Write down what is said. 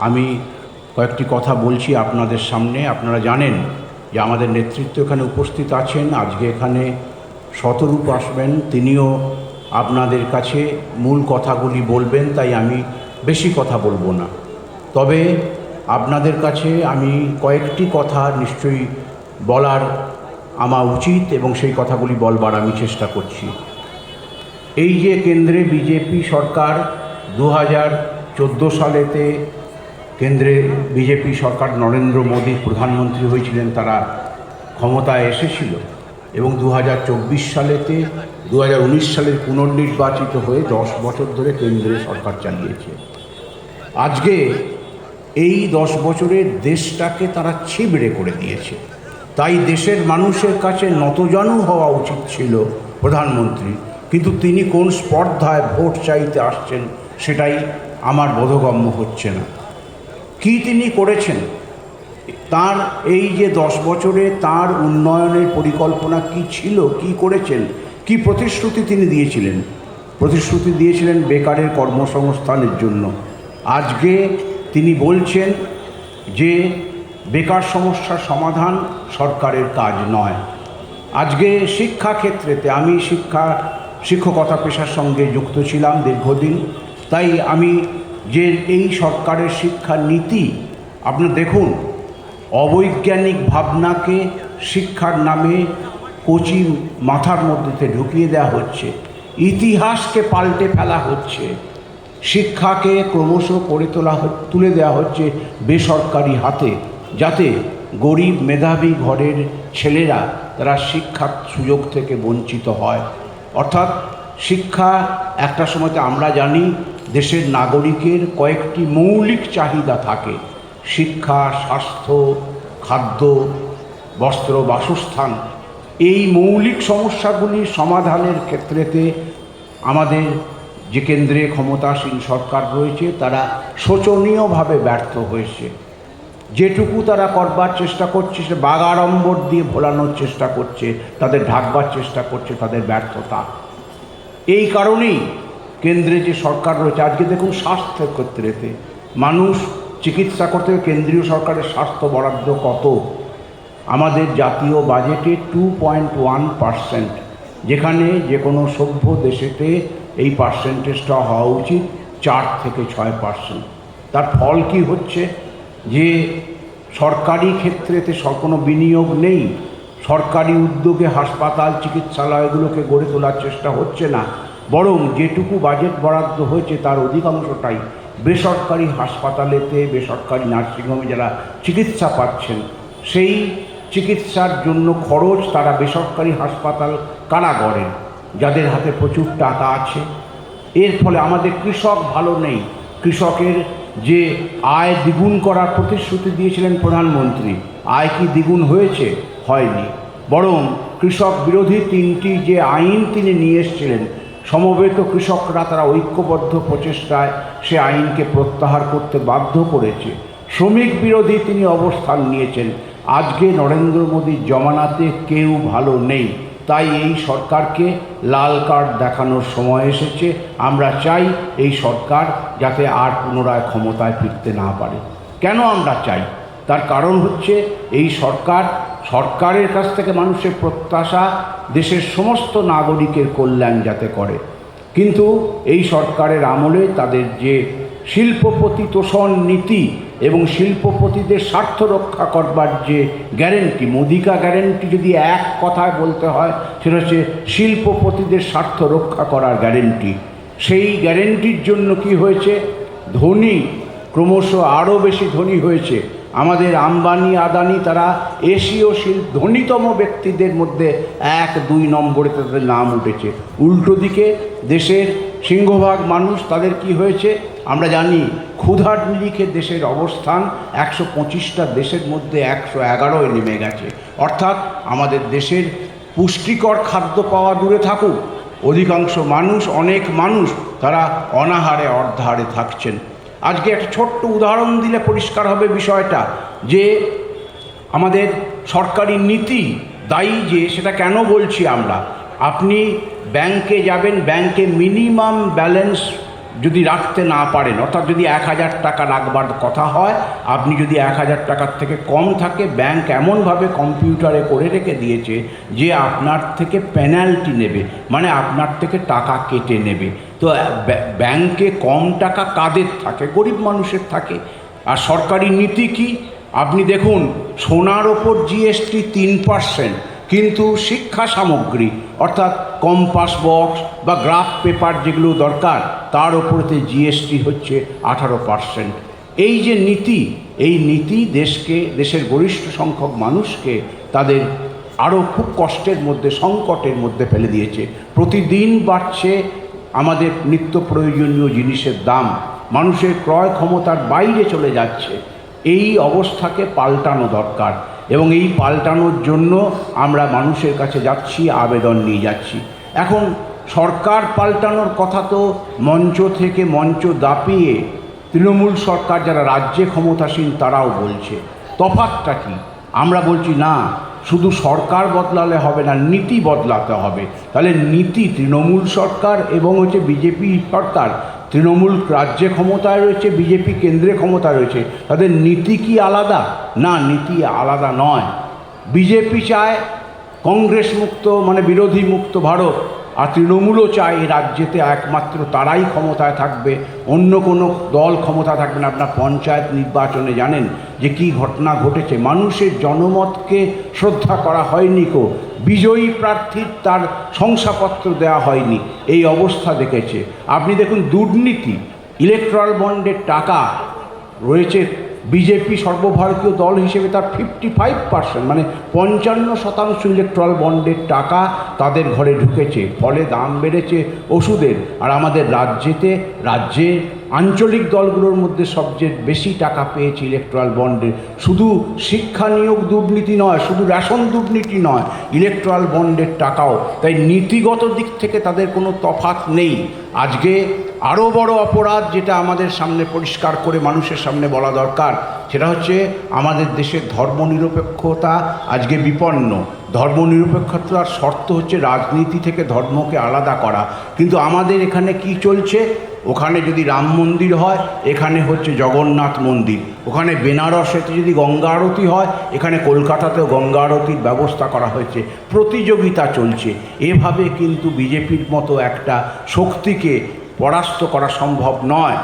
আমি কয়েকটি কথা বলছি আপনাদের সামনে। আপনারা জানেন যে আমাদের নেতৃত্ব এখানে উপস্থিত আছেন। আজকে এখানে শতরূপ আসবেন। তিনিও আপনাদের কাছে মূল কথাগুলি বলবেন, তাই আমি বেশি কথা বলব না। তবে আপনাদের কাছে আমি কয়েকটি কথা নিশ্চয়ই বলার আমার উচিত এবং সেই কথাগুলি বলবার আমি চেষ্টা করছি। এই যে কেন্দ্রে বিজেপি সরকার দু হাজার চোদ্দ সালেতে কেন্দ্রে বিজেপি সরকার নরেন্দ্র মোদী প্রধানমন্ত্রী হয়েছিলেন, তারা ক্ষমতায় এসেছিল এবং দু হাজার চব্বিশ সালেতে দু হাজার উনিশ সালের পুনর্নির্বাচিত হয়ে দশ বছর ধরে কেন্দ্রে সরকার চালিয়েছে। আজকে এই দশ বছরের দেশটাকে তারা ছিবড়ে করে দিয়েছে। তাই দেশের মানুষের কাছে নতজানু হওয়া উচিত ছিল প্রধানমন্ত্রী, কিন্তু তিনি কোন স্পর্ধায় ভোট চাইতে আসছেন সেটাই আমার বোধগম্য হচ্ছে না। কি তিনি করেছেন? তার এই যে দশ বছরে তার উন্নয়নের পরিকল্পনা কি ছিল, কি করেছেন, কি প্রতিশ্রুতি তিনি দিয়েছিলেন? প্রতিশ্রুতি দিয়েছিলেন বেকারের কর্মসংস্থানের জন্য। আজকে তিনি বলছেন যে বেকার সমস্যার সমাধান সরকারের কাজ নয়। আজকে শিক্ষা ক্ষেত্রেতে আমি শিক্ষা শিক্ষকতা পেশার সঙ্গে যুক্ত ছিলাম দীর্ঘদিন। তাই আমি যে এই সরকারের শিক্ষা নীতি, আপনি দেখুন, অবৈজ্ঞানিক ভাবনাকে শিক্ষার নামে কোচি মাথার মধ্যেতে ঢুকিয়ে দেওয়া হচ্ছে। ইতিহাসকে পাল্টে ফেলা হচ্ছে। শিক্ষাকে ক্রমশ করে তোলা তুলে দেওয়া হচ্ছে বেসরকারি হাতে, যাতে গরিব মেধাবী ঘরের ছেলেরা তারা শিক্ষার সুযোগ থেকে বঞ্চিত হয়। অর্থাৎ শিক্ষা একটা সময়তে আমরা জানি দেশের নাগরিকের কয়েকটি মৌলিক চাহিদা থাকে। শিক্ষা, স্বাস্থ্য, খাদ্য, বস্ত্র, বাসস্থান। এই মৌলিক সমস্যাগুলির সমাধানের ক্ষেত্রেতে আমাদের যে কেন্দ্রে ক্ষমতাসীন সরকার রয়েছে, তারা শোচনীয়ভাবে ব্যর্থ হয়েছে। যেটুকু তারা করবার চেষ্টা করছে, সে বাগাড়ম্বর দিয়ে ভোলানোর চেষ্টা করছে, তাদের ঢাকবার চেষ্টা করছে, তাদের ব্যর্থতা। এই কারণেই কেন্দ্রে যে সরকার রয়েছে, আজকে দেখুন স্বাস্থ্য ক্ষেত্রেতে মানুষ চিকিৎসা করতে কেন্দ্রীয় সরকারের স্বাস্থ্য বরাদ্দ কত? আমাদের জাতীয় বাজেটে টু পয়েন্ট ওয়ান পার্সেন্ট যেখানে যে কোনো সভ্য দেশেতে এই পার্সেন্টেজটা হওয়া উচিত চার থেকে ছয় পার্সেন্ট তার ফল কি হচ্ছে? যে সরকারি ক্ষেত্রেতে কোনো বিনিয়োগ নেই সরকারি উদ্যোগে হাসপাতাল, চিকিৎসালয়গুলোকে গড়ে তোলার চেষ্টা হচ্ছে না। বরং যেটুকু বাজেট বরাদ্দ হয়েছে তার অধিকাংশটাই বেসরকারি হাসপাতালেতে, বেসরকারি নার্সিংহোমে যারা চিকিৎসা পাচ্ছেন, সেই চিকিৎসার জন্য খরচ তারা বেসরকারি হাসপাতাল কারা করেন যাদের হাতে প্রচুর টাকা আছে। এর ফলে আমাদের কৃষক ভালো নেই। কৃষকের যে আয় দ্বিগুণ করার প্রতিশ্রুতি দিয়েছিলেন প্রধানমন্ত্রী, আয় কি দ্বিগুণ হয়েছে? হয়নি। বরং কৃষক বিরোধী তিনটি যে আইন তিনি নিয়ে এসেছিলেন, সমবেত কৃষকরা তারা ঐক্যবদ্ধ প্রচেষ্টায় সে আইনকে প্রত্যাহার করতে বাধ্য করেছে। শ্রমিক বিরোধী তিনি অবস্থান নিয়েছেন, আজকে নরেন্দ্র মোদীর জমানাতে কেউ ভালো নেই। তাই এই সরকারকে লাল কার্ড দেখানোর সময় এসেছে। আমরা চাই এই সরকার যাতে আর পুনরায় ক্ষমতায় ফিরতে না পারে। কেন আমরা চাই? তার কারণ হচ্ছে এই সরকার সরকারের কাছ থেকে মানুষের প্রত্যাশা, দেশের সমস্ত নাগরিকের কল্যাণ যাতে করে। কিন্তু এই সরকারের আমলে তাদের যে শিল্পপতি তোষণ নীতি এবং শিল্পপতিদের স্বার্থ রক্ষা করবার যে গ্যারেন্টি, মোদিকা গ্যারেন্টি যদি এক কথায় বলতে হয়, সেটা হচ্ছে শিল্পপতিদের স্বার্থ রক্ষা করার গ্যারেন্টি। সেই গ্যারেন্টির জন্য কি হয়েছে? ধনী, ক্রমশ আরও বেশি ধনী হয়েছে। আমাদের আম্বানি, আদানি, তারা এশীয় শিল্প ধনীতম ব্যক্তিদের মধ্যে এক, দুই নম্বরে তাদের নাম উঠেছে। উল্টো দিকে দেশের সিংহভাগ মানুষ, তাদের কি হয়েছে? আমরা জানি, ক্ষুধার নিরিখে দেশের অবস্থান একশো পঁচিশটা দেশের মধ্যে একশো এগারোয় নেমে গেছে। অর্থাৎ আমাদের দেশের পুষ্টিকর খাদ্য পাওয়া দূরে থাকুক। অধিকাংশ মানুষ, অনেক মানুষ, তারা অনাহারে, অর্ধাহারে থাকছেন। আজকে একটা ছোট্ট উদাহরণ দিলে পরিষ্কার হবে বিষয়টা, যে আমাদের সরকারি নীতি দায়ী যে, সেটা কেন বলছি আমরা? আপনি ব্যাংকে যাবেন, ব্যাংকে মিনিমাম ব্যালেন্স যদি রাখতে না পারেন, অর্থাৎ যদি এক হাজার টাকা রাখবার কথা হয়, আপনি যদি এক হাজার টাকার থেকে কম থাকে, ব্যাংক এমনভাবে কম্পিউটারে করে রেখে দিয়েছে যে আপনার থেকে পেনাল্টি নেবে মানে আপনার থেকে টাকা কেটে নেবে। তো ব্যাংকে কম টাকা কাদের থাকে? গরিব মানুষের থাকে। আর সরকারি নীতি কি? আপনি দেখুন, সোনার ওপর জিএসটি তিন পার্সেন্ট কিন্তু শিক্ষা সামগ্রী, অর্থাৎ কম্পাস বক্স বা গ্রাফ পেপার যেগুলো দরকার, তার ওপরেতে জিএসটি হচ্ছে আঠারো পার্সেন্ট এই যে নীতি, এই নীতি দেশকে, দেশের গরিষ্ঠ সংখ্যক মানুষকে তাদের আরও খুব কষ্টের মধ্যে, সংকটের মধ্যে ফেলে দিয়েছে। প্রতিদিন বাড়ছে আমাদের নিত্য প্রয়োজনীয় জিনিসের দাম, মানুষের ক্রয় ক্ষমতার বাইরে চলে যাচ্ছে, এই অবস্থাকে পাল্টানো দরকার। এবং এই পাল্টানোর জন্য আমরা মানুষের কাছে যাচ্ছি, আবেদন নিয়ে যাচ্ছি। এখন সরকার পাল্টানোর কথা তো মঞ্চ থেকে মঞ্চ দাপিয়ে তৃণমূল সরকার যারা রাজ্যে ক্ষমতাসীন তারাও বলছে। তফাৎটা কি? আমরা বলছি, না শুধু সরকার বদলালে হবে না, নীতি বদলাতে হবে। তাহলে নীতি তৃণমূল সরকার এবং হচ্ছে বিজেপি সরকার, তৃণমূল রাজ্যে ক্ষমতায় রয়েছে, বিজেপি কেন্দ্রে ক্ষমতায় রয়েছে, তাদের নীতি কি আলাদা? না, নীতি আলাদা নয়। বিজেপি চায় কংগ্রেস মুক্ত মানে বিরোধী মুক্ত ভারত। আর তৃণমূলও চায় রাজ্যেতে একমাত্র তারাই ক্ষমতায় থাকবে, অন্য কোনো দল ক্ষমতা থাকবে না। আপনার পঞ্চায়েত নির্বাচনে জানেন যে কি ঘটনা ঘটেছে। মানুষের জনমতকে শ্রদ্ধা করা হয়নি কো। বিজয়ী প্রার্থীর তার শংসাপত্র দেওয়া হয়নি। এই অবস্থা দেখেছে। আপনি দেখুন দুর্নীতি ইলেকট্রাল বন্ডের টাকা রয়েছে বিজেপি সর্বভারতীয় দল হিসেবে তার ফিফটি ফাইভ পার্সেন্ট মানে পঞ্চান্ন শতাংশ ইলেকট্রাল বন্ডের টাকা তাদের ঘরে ঢুকেছে। ফলে দাম বেড়েছে ওষুধের। আর আমাদের রাজ্যেতে, রাজ্যে আঞ্চলিক দলগুলোর মধ্যে সবচেয়ে বেশি টাকা পেয়েছে ইলেকট্রাল বন্ডের শুধু শিক্ষা নিয়োগ দুর্নীতি নয়, শুধু রেশন দুর্নীতি নয় ইলেকট্রাল বন্ডের টাকাও। তাই নীতিগত দিক থেকে তাদের কোনো তফাত নেই। আজকে আরও বড় অপরাধ যেটা আমাদের সামনে পরিষ্কার করে মানুষের সামনে বলা দরকার, সেটা হচ্ছে আমাদের দেশের ধর্মনিরপেক্ষতা আজকে বিপন্ন। ধর্মনিরপেক্ষতার শর্ত হচ্ছে রাজনীতি থেকে ধর্মকে আলাদা করা। কিন্তু আমাদের এখানে কি চলছে? ওখানে যদি রাম মন্দির হয়, এখানে হচ্ছে জগন্নাথ মন্দির। ওখানে বেনারসেতে যদি গঙ্গা আরতি হয়, এখানে কলকাতাতেও গঙ্গা আরতির ব্যবস্থা করা হয়েছে। প্রতিযোগিতা চলছে। এভাবে কিন্তু বিজেপির মতো একটা শক্তিকে পরাস্ত করা সম্ভব নয়।